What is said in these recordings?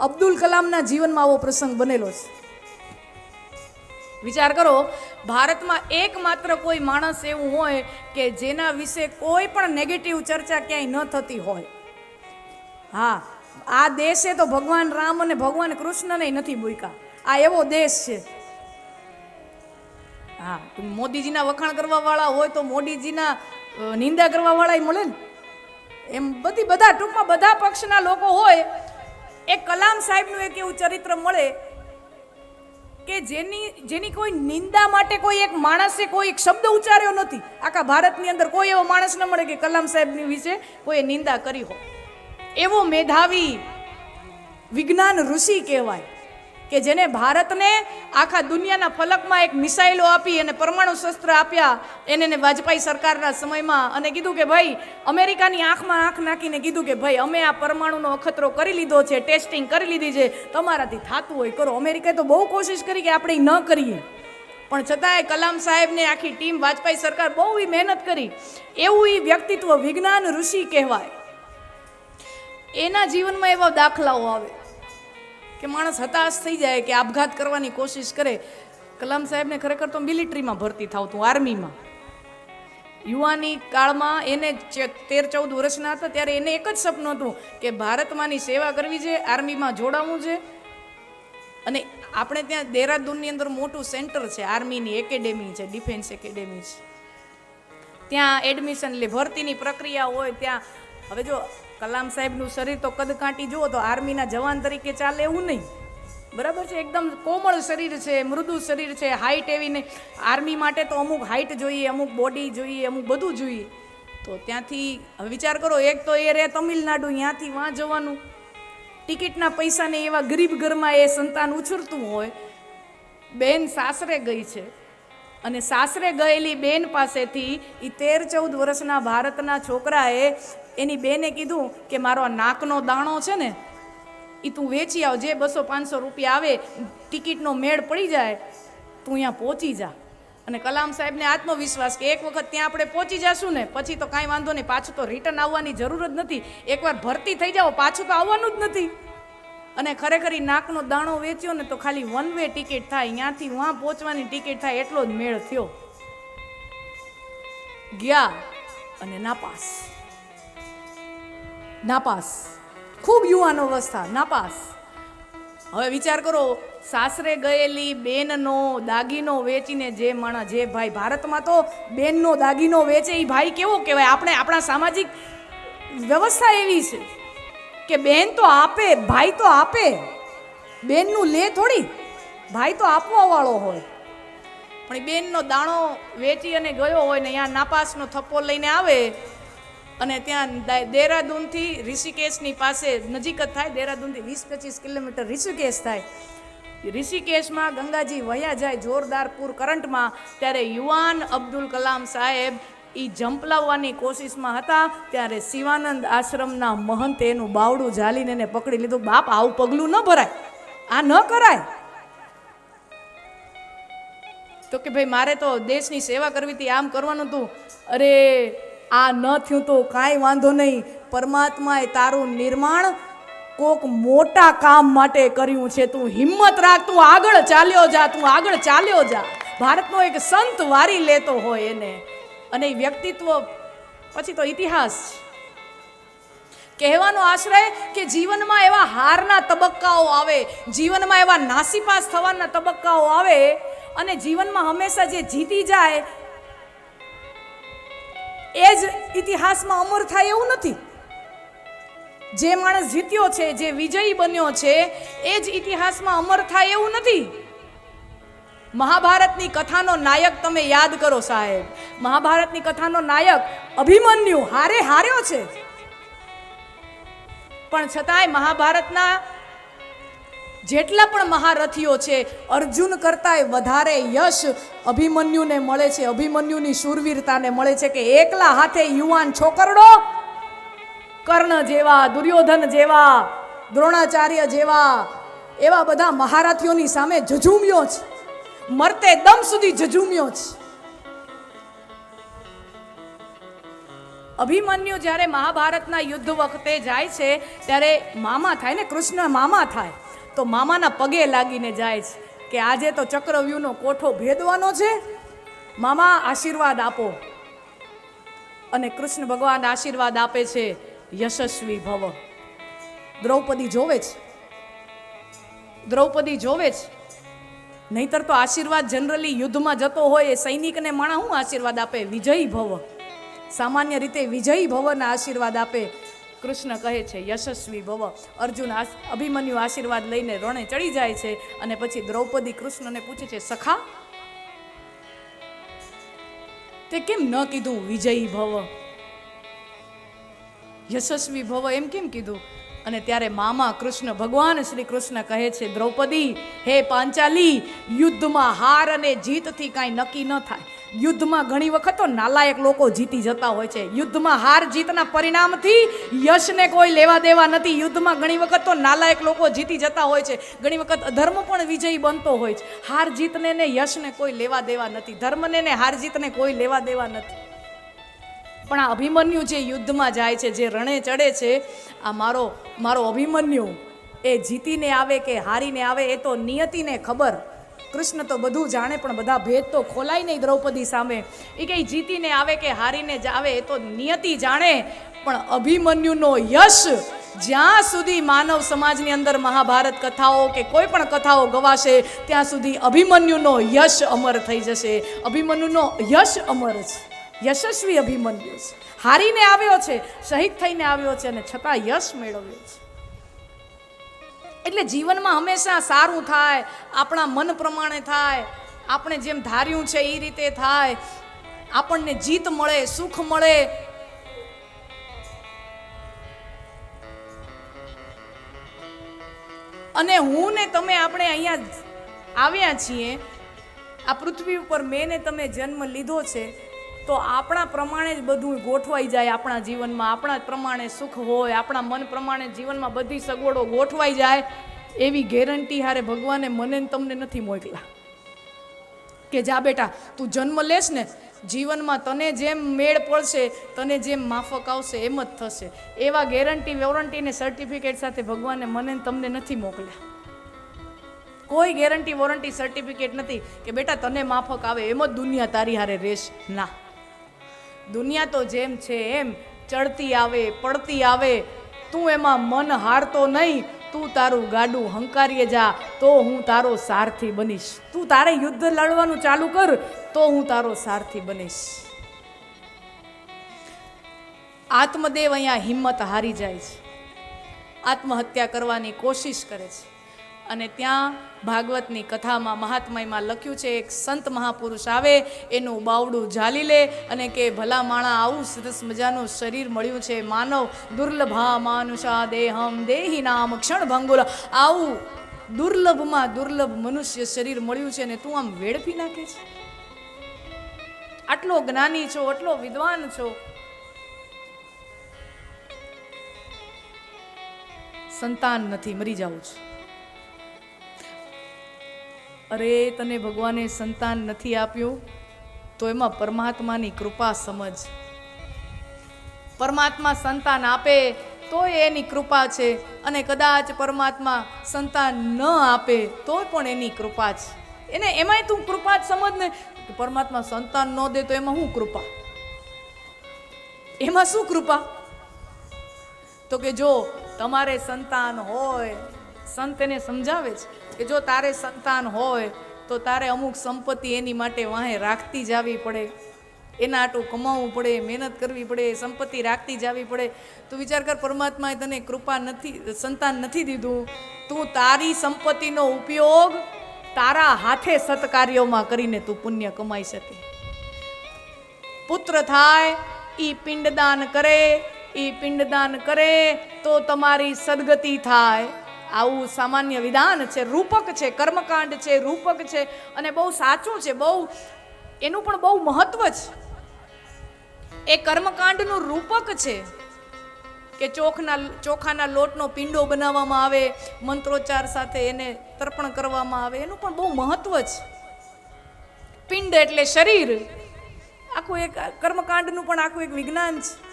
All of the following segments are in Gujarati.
અબ્દુલ કલામના જીવનમાં આવો પ્રસંગ બનેલો છે. વિચાર કરો, ભારતમાં એકમાત્ર કોઈ માણસ એવું હોય કે જેના વિશે કોઈ પણ નેગેટિવ ચર્ચા ક્યાંય ન થતી હોય. હા, આ દેશે તો ભગવાન રામ અને ભગવાન કૃષ્ણને નથી મૂક્યા. આ એવો દેશ છે. હા મોદીજીના વખાણ કરવાવાળા હોય તો મોદીજીના નિંદા કરવાવાળા મળે ને. એમ બધી, બધા ટૂંકમાં બધા પક્ષના લોકો હોય એ કલામ સાહેબનું એક એવું ચરિત્ર મળે કે જેની જેની કોઈ નિંદા માટે કોઈ એક માણસે કોઈ એક શબ્દ ઉચ્ચાર્યો નથી. આખા ભારતની અંદર કોઈ એવો માણસ ન મળે કે કલામ સાહેબની વિશે કોઈએ નિંદા કરી હોય. એવો મેધાવી વિજ્ઞાન ઋષિ કહેવાય. કે જેને ભારતને આખા દુનિયાના ફલકમાં એક મિસાઇલો આપી અને પરમાણુ શસ્ત્ર આપ્યા, એને ને વાજપેયી સરકારના સમયમાં અને કીધું કે ભાઈ, અમેરિકાની આંખમાં આંખ નાખીને કીધું કે ભાઈ, અમે આ પરમાણુનો અખતરો કરી લીધો છે, ટેસ્ટિંગ કરી લીધી છે, તમારાથી થતું હોય, કરો. અમેરિકાએ તો બહુ કોશિશ કરી કે આપણે ન કરીએ. પણ છતાંય કલામ સાહેબને આખી ટીમ વાજપેયી સરકાર બહુ એ મહેનત કરી. એવું એ વ્યક્તિત્વ વિજ્ઞાન ઋષિ કહેવાય. એના જીવનમાં એવા દાખલાઓ આવે. કે માણસ હતાશ થઈ જાય કે આપઘાત કરવાની કોશિશ કરે. કલામ સાહેબને ખરેખર તો મિલિટરીમાં ભરતી થાવતું, આર્મીમાં. યુવાની કાળમાં એને તેર ચૌદ વર્ષના હતા, ત્યારે એને એક જ સપનું હતું કે ભારતમાંની સેવા કરવી છે, આર્મીમાં જોડાવવું છે. અને આપણે ત્યાં દેહરાદૂનની અંદર મોટું સેન્ટર છે, આર્મીની એકેડેમી છે, ડિફેન્સ એકેડેમી છે. ત્યાં એડમિશન લે, ભરતીની પ્રક્રિયા હોય, ત્યાં હવે જો કલામ સાહેબનું શરીર તો કદ કાંટી જુઓ તો આર્મીના જવાન તરીકે ચાલે એવું નહીં. બરાબર છે? એકદમ કોમળ શરીર છે, મૃદુ શરીર છે હાઈટ એવી નહીં. આર્મી માટે તો અમુક હાઈટ જોઈએ, અમુક બોડી જોઈએ, અમુક બધું જોઈએ. તો ત્યાંથી વિચાર કરો, એક તો એ રહે તમિલનાડુ, ત્યાંથી વાં જવાનું. ટિકિટના પૈસાને એવા ગરીબ ઘરમાં એ સંતાન ઉછરતું હોય. બેન સાસરે ગઈ છે. અને સાસરે ગયેલી બેન પાસેથી એ તેર ચૌદ વર્ષના ભારતના છોકરાએ એની બેને કીધું કે મારો આ નાકનો દાણો છે ને એ તું વેચી આવ, જે બસો પાંચસો રૂપિયા આવે, ટિકિટનો મેળ પડી જાય, તું અહીંયા પહોંચી જા. અને કલામ સાહેબને આત્મવિશ્વાસ કે એક વખત ત્યાં આપણે પહોંચી જશું ને, પછી તો કાંઈ વાંધો નહીં, પાછું તો રિટર્ન આવવાની જરૂર જ નથી. એકવાર ભરતી થઈ જાઓ, પાછું તો આવવાનું જ નથી. અને ખરેખર નાકનો દાણો વેચ્યો ને તો ખાલી વન વે ટિકિટ થાય. અહીંયાથી વहाँ પહોંચવાની ટિકિટ થાય એટલો જ મેળ થયો. ગયા અને નાપાસ. નાપાસ. ખૂબ યુવાન અવસ્થા, નાપાસ. હવે વિચાર કરો, સાસરે ગયેલી બેનનો દાગીનો વેચીને જે માણસ જે ભાઈ ભારતમાં તો બેનનો દાગીનો વેચે એ ભાઈ કેવો કહેવાય? આપણે આપણા સામાજિક વ્યવસ્થા એવી છે. કે બેન તો આપે, ભાઈ તો આપે. બેનનું લે થોડી. ભાઈ તો આપવા વાળો હોય. પણ એ બેનનો દાણો વેચી અને ગયો હોય ને અહીંયા નાપાસનો થપ્પો લઈને આવે અને ત્યાં દેહરાદૂનથી ઋષિકેશની પાસે નજીક જ થાય. દેહરાદૂનથી વીસ પચીસ કિલોમીટર ઋષિકેશ થાય. ઋષિકેશમાં ગંગાજી વયા જાય જોરદાર પૂર કરંટમાં. ત્યારે યુવાન અબ્દુલ કલામ સાહેબ એ જંપલાવવાની કોશિશમાં હતા, ત્યારે શિવાનંદ આશ્રમના મહંતે એનું બાવડું ઝાલીને એને પકડી લીધું. બાપ, આવું પગલું ન ભરાય. આ ન કરાય. તો કે ભાઈ, મારે તો દેશની સેવા કરવી હતી, આમ કરવાનું હતું. અરે, આ ન થયું તો કાંઈ વાંધો નહીં. પરમાત્માએ તારું નિર્માણ કોક મોટા કામ માટે કર્યું છે. તું હિંમત રાખ, તું આગળ ચાલ્યો જા, તું આગળ ચાલ્યો જા. ભારતનો એક સંત વારી લેતો હોય એને. અને વ્યક્તિત્વ, પછી તો ઇતિહાસ કહેવાનો આશ્રય કે જીવનમાં એવા હારના તબક્કાઓ આવે, જીવનમાં એવા નાસીપાસ થવાના તબક્કાઓ આવે, અને જીવનમાં હંમેશા જે જીતી જાય, એ જ ઇતિહાસમાં અમર થાય એવું નથી. જે માણસ જીત્યો છે, જે વિજયી બન્યો છે, એ જ ઇતિહાસમાં અમર થાય એવું નથી. મહાભારતની કથાનો નાયક તમે યાદ કરો સાહેબ. મહાભારતની કથાનો નાયક અભિમન્યુ હારે હાર્યો છે. પણ છતાંય મહાભારતના જેટલા પણ મહારથીઓ છે, અર્જુન કરતાંય વધારે યશ અભિમન્યુને મળે છે. અભિમન્યુની શૂરવીરતાને મળે છે કે એકલા હાથે યુવાન છોકરડો, કર્ણ જેવા, દુર્યોધન જેવા, દ્રોણાચાર્ય જેવા, એવા બધા મહારથીઓની સામે જજુમ્યો છે. મરતે દમ સુધી જજુમ્યો છે અભિમન્યુ જ્યારે મહાભારતના યુદ્ધ વખતે જાય છે, ત્યારે મામા થાય ને, કૃષ્ણ મામા થાય, તો મામાના પગે લાગીને જાય છે કે આજે તો ચક્રવ્યૂહનો કોઠો ભેદવાનો છે. મામા આશીર્વાદ આપો. અને કૃષ્ણ ભગવાન આશીર્વાદ આપે છે, યશસ્વી ભવ. દ્રૌપદી જોવે છે. દ્રૌપદી જોવે છે. નહીતર તો આશીર્વાદ જનરલી યુદ્ધમાં જતો હોય એ સૈનિકને માણા શું આશીર્વાદ આપે? વિજયી ભવ. સામાન્ય રીતે વિજયી ભવના આશીર્વાદ આપે. કૃષ્ણ કહે છે, યશસ્વી ભવ. અર્જુન અભિમન્યુ આશીર્વાદ લઈને રણે ચડી જાય છે અને પછી દ્રૌપદી કૃષ્ણને પૂછે છે, સખા, તે કેમ ન કીધું વિજયી ભવ? યશસ્વી ભવ એમ કેમ કીધું? અને ત્યારે મામા કૃષ્ણ ભગવાન શ્રી કૃષ્ણ કહે છે, દ્રૌપદી, હે પાંચાલી, યુદ્ધમાં હાર અને જીતથી કાંઈ નક્કી ન થાય. યુદ્ધમાં ઘણી વખત તો નાલાયક લોકો જીતી જતા હોય છે. યુદ્ધમાં હાર જીતના પરિણામથી યશને કોઈ લેવા દેવા નથી. યુદ્ધમાં ઘણી વખત તો નાલાયક લોકો જીતી જતા હોય છે. ઘણી વખત અધર્મ પણ વિજયી બનતો હોય છે. હાર જીતને ને યશને કોઈ લેવા દેવા નથી. ધર્મને ને હાર જીતને કોઈ લેવા દેવા નથી. પણ આ અભિમન્યુ જે યુદ્ધમાં જાય છે, જે રણે ચડે છે, આ મારો મારો અભિમન્યુ એ જીતીને આવે કે હારીને આવે એ તો નિયતિને ખબર. કૃષ્ણ તો બધું જાણે, પણ બધા ભેદ તો ખોલાય નહીં દ્રૌપદી સામે. એ કંઈ જીતીને આવે કે હારીને જ આવે એ તો નિયતિ જાણે, પણ અભિમન્યુનો યશ જ્યાં સુધી માનવ સમાજની અંદર મહાભારત કથાઓ કે કોઈ પણ કથાઓ ગવાશે, ત્યાં સુધી અભિમન્યુનો યશ અમર થઈ જશે. અભિમન્યુનો યશ અમર છે. યશસ્વી અભિમન્યુ છે હારીને આવ્યો છે, શહીદ થઈને આવ્યો છે અને છતાં યશ મેળવ્યો છે. એટલે જીવનમાં હંમેશા સારું થાય, આપણા મન પ્રમાણે થાય, આપણે જેમ ધાર્યું છે એ રીતે થાય, આપણને જીત મળે, સુખ મળે. અને હું ને તમે આપણે અહીંયા આવ્યા છીએ, આ પૃથ્વી ઉપર મેં ને તમે જન્મ લીધો છે તો આપણા પ્રમાણે જ બધું ગોઠવાઈ જાય આપણા જીવનમાં. આપણા પ્રમાણે સુખ હોય, આપણા મન પ્રમાણે જીવનમાં બધી સગવડો ગોઠવાઈ જાય એવી ગેરંટી હારે ભગવાને મને તમને નથી મોકલા. કે જા બેટા, તું જન્મ લેશ ને, જીવનમાં તને જેમ મેળ પડશે, તને જેમ માફક આવશે, એમ જ થશે. એવા ગેરંટી, વોરંટી ને સર્ટિફિકેટ સાથે ભગવાને મને તમને નથી મોકલ્યા. કોઈ ગેરંટી, વોરંટી સર્ટિફિકેટ નથી કે બેટા તને માફક આવે, એમ જ દુનિયા તારી હારે રહેશ. ના. દુનિયા તો જેમ છે એમ, ચડતી આવે, પડતી આવે. તું એમાં મન હારતો નહીં. તું તારું ગાડું હંકારીએ જા. તો હું તારો સારથી બનીશ. તું તારે યુદ્ધ લડવાનું ચાલુ કર, તો હું તારો સારથી બનીશ. આત્મદેવ અહીંયા હિંમત હારી જાય છે. આત્મહત્યા કરવાની કોશિશ કરે છે. અને ત્યાં ભાગવતની કથામાં મહાત્મયમાં લખ્યું છે, એક સંત મહાપુરુષ આવે, એનું બાવડું ઝાલી લે અને કે ભલા માણા આવું સરસ મજાનું શરીર મળ્યું છે. માનવ દુર્લભા માનુષા દેહમ દેહી નામ ક્ષણ ભંગુલ આવું દુર્લભમાં દુર્લભ મનુષ્ય શરીર મળ્યું છે ને તું આમ વેડફી નાખે છે? આટલો જ્ઞાની છો, આટલો વિદ્વાન છો. સંતાન નથી, મરી જાઉં છું. અરે, તને ભગવાને સંતાન નથી આપ્યું? તો એમાં પરમાત્માની કૃપા સમજ. પરમાત્મા સંતાન આપે, તો એની કૃપા છે. અને કદાચ પરમાત્મા સંતાન ન આપે, તો પણ એની કૃપા છે. એને એમાંય તું કૃપા જ સમજ ને. પરમાત્મા સંતાન ન દે, તો એમાં શું કૃપા? એમાં શું કૃપા? તો કે જો તમારે સંતાન હોય, સંત એને સમજાવે છે. કે જો તારે સંતાન હોય, તો તારે અમુક સંપત્તિ એની માટે વાહે રાખતી જાવી પડે. એના આટું કમાવવું પડે, મહેનત કરવી પડે, સંપત્તિ રાખતી જાવી પડે. તું વિચાર કર, પરમાત્માએ તને કૃપા નથી, સંતાન નથી દીધું. તું તારી સંપત્તિનો ઉપયોગ તારા હાથે સત્કાર્યોમાં કરીને તું પુણ્ય કમાઈ શકે. પુત્ર થાય એ પિંડદાન કરે એ પિંડદાન કરે, તો તમારી સદગતિ થાય. આવું સામાન્ય વિધાન છે, રૂપક છે, કર્મકાંડ છે, રૂપક છે અને બહુ સાચું છે, બહુ એનું પણ બહુ મહત્વ છે. એ કર્મકાંડનું રૂપક છે કે ચોખના, ચોખાના લોટનો પિંડો બનાવવામાં આવે, મંત્રોચ્ચાર સાથે એને તર્પણ કરવામાં આવે, એનું પણ બહુ મહત્વ છે. પિંડ એટલે શરીર. આખું એક કર્મકાંડનું પણ આખું એક વિજ્ઞાન છે.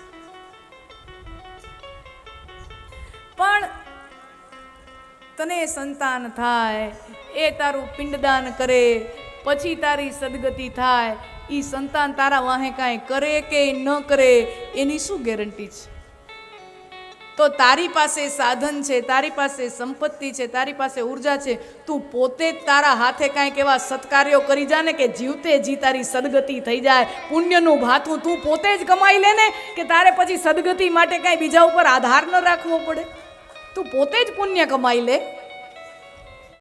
પણ તને સંતાન થાય, એ તારું પિંડદાન કરે, પછી તારી સદગતિ થાય. એ સંતાન તારા વાહે કાંઈ કરે કે ન કરે, એની શું ગેરંટી છે? તો તારી પાસે સાધન છે, તારી પાસે સંપત્તિ છે, તારી પાસે ઊર્જા છે, તું પોતે જ તારા હાથે કાંઈક એવા સત્કાર્યો કરી જા ને કે જીવતે જી તારી સદગતિ થઈ જાય. પુણ્યનું ભાથું તું પોતે જ કમાઈ લે ને કે તારે પછી સદગતિ માટે કાંઈ બીજા ઉપર આધાર ન રાખવો પડે? તું પોતે જ પુણ્ય કમાઈ લે.